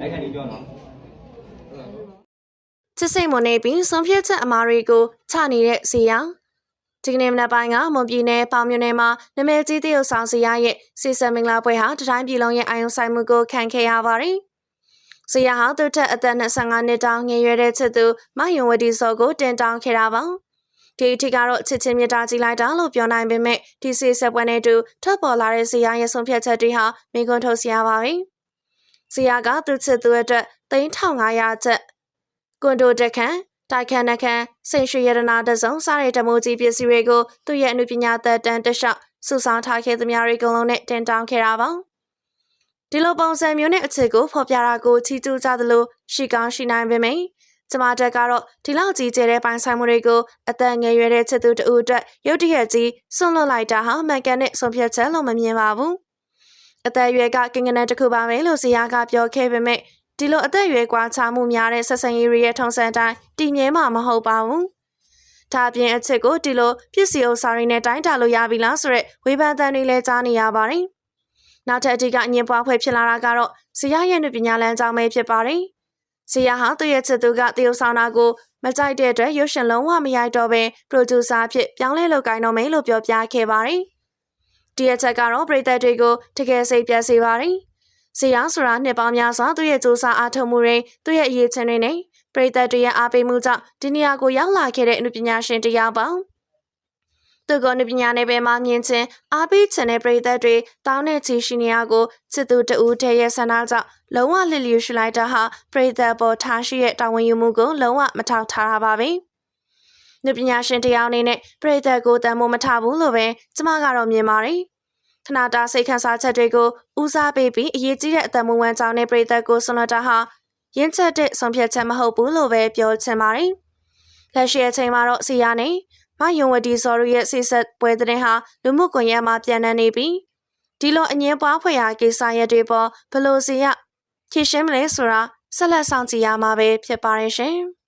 အဲ့ခံဒီပြောနော်ချစ်စိတ်မွန်နေပြီးဆုံးဖြတ်ချက်အမားတွေကိုချနေတဲ့စီယာဒီကနေ့မနက်ပိုင်းကမွန်ပြည်နယ်ပေါင်မြို့နယ်မှာနမဲကြီးတရုတ်ဆောင်စီယာရဲ့စီစံမင်္ဂလာပွဲဟာတတိုင်းပြည်လုံးရဲ့အာယုံဆိုင်မှုကိုခံခဲ့ရပါတယ်။စီယာဟာသူ့ထက်အသက်25နှစ်တောင်ငယ်ရွယ်တဲ့ချစ်သူမယုံဝတီစောကိုတင်တောင်းခဲ့တာပါ။ဒီအထိကတော့ချစ်ချင်းမြတ်တာကြီးလိုက်တာလို့ပြောနိုင်ပေမဲ့ဒီစီဆက်ပွဲနဲ့တူထပ်ပေါ်လာတဲ့စီယာရဲ့ဆုံးဖြတ်ချက်တွေဟာမိကွန်းထုတ်စရာပါပဲ။ စီယာကသူ့ချစ်သူအတွက်3500ကျပ်ကွန်ဒိုတက်ခန်တိုက်ခန်းနှခန်းစိန်ရွှေရတနာတစုံစားတဲ့ဓမိုးကြီးပစ္စည်းတွေကိုသူ့ရဲ့အမှုပညာသက်တမ်းတစ်လျှောက်စုဆောင်ထားခဲ့သမျှတွေအကုန်လုံးနဲ့တင်တောင်းခဲ့တာပါဒီလိုပုံစံမျိုးနဲ့အချစ်ကိုဖော်ပြတာကိုချီးကျူးကြသလိုရှိကောင်းရှိနိုင်ပေမယ့်ကျမတက်ကတော့ဒီလောက်ကြီးကျယ်တဲ့ပိုင်ဆိုင်မှုတွေကိုအသက်ငယ်ရွယ်တဲ့ချစ်သူတူအတွက်ရုတ်တရက်ကြီးဆွန့်လွတ်လိုက်တာဟာမှန်ကန်တဲ့ဆုံးဖြတ်ချက်လို့မမြင်ပါဘူး အသက်အရွယ်ကကင်ကနက်တစ်ခုပါပဲလို့ဇီယာကပြောခဲ့ပေမဲ့ဒီလိုအသက်အရွယ်ကွာခြားမှုများတဲ့ဆက်ဆံရေးတွေရဲ့ထုံးစံတိုင်းတည်မြဲမှာမဟုတ်ပါဘူး။ဒါအပြင်အချစ်ကိုဒီလိုပစ္စည်းဥစ္စာတွေနဲ့တိုင်းတာလို့ရပြီလားဆိုရက်ဝေဖန်သံတွေလည်းကြားနေရပါတယ်။နောက်ထပ်အဓိကအငြင်းပွားဖွဲ့ဖြစ်လာတာကတော့ဇီယာရဲ့နုပညာလမ်းကြောင်းပဲဖြစ်ပါတယ်။ဇီယာဟာသူ့ရဲ့ချစ်သူကတရုတ်ဆောင်တာကိုမကြိုက်တဲ့အတွက်ရုပ်ရှင်လုံးဝမရိုက်တော့ဘဲပရိုဂျူဆာဖြစ်ပြောင်းလဲလုပ်ကိုင်တော့မယ်လို့ပြောပြခဲ့ပါတယ်။ ဒီအချက်ကတော့ပြည်သက်တွေကိုတကယ်စိတ်ပြတ်စေပါတယ်။ဇီယာဆိုတာနှစ်ပေါင်းများစွာသူ့ရဲ့စူးစမ်းအားထုတ်မှုတွေသူ့ရဲ့အရေးချင်းတွေနဲ့ပြည်သက်တွေရဲ့အားပေးမှုကြောင့်ဒီနေရာကိုရောက်လာခဲ့တဲ့အမှုပညာရှင်တစ်ယောက်ပါ။သူကအမှုပညာနယ်ပယ်မှာမြင်ချင်းအားပေးချင်တဲ့ပြည်သက်တွေတောင်းတဲ့ချီရှိနေရကိုစစ်သူတဦးတည်းရဲ့ဆန္ဒကြောင့်လုံးဝလစ်လျူရှူလိုက်တာဟာပြည်သက်ပေါ်ထားရှိတဲ့တာဝန်ယူမှုကိုလုံးဝမထောက်ထားတာပါပဲ။ နုပညာရှင်တယောက်အနေနဲ့ပြည်သက်ကိုတန်မိုးမထားဘူးလို့ပဲကျမကတော့မြင်ပါတယ်။ခနာတာစိတ်ခံစားချက်တွေကိုဦးစားပေးပြီးအရေးကြီးတဲ့အသက်မွေးဝမ်းကြောင်းတဲ့ပြည်သက်ကိုဆွန်လတာဟာရင်းချက်တဲ့ဆုံးဖြတ်ချက်မဟုတ်ဘူးလို့ပဲပြောချင်ပါတယ်။လက်ရှိအချိန်မှာတော့စီယာနဲ့မယုံဝတီစော်ရရဲ့စိဆက်ပွဲတဲ့ဟာလူမှုကွန်ရက်မှာပြန်နှံနေပြီးဒီလိုအငင်းပွားဖွယ်ရာကိစ္စရပ်တွေပေါ်ဘလို့စီရဖြည့်ရှင်းမလဲဆိုတာဆက်လက်ဆောင်ကြည့်ရမှာပဲဖြစ်ပါရဲ့ရှင်။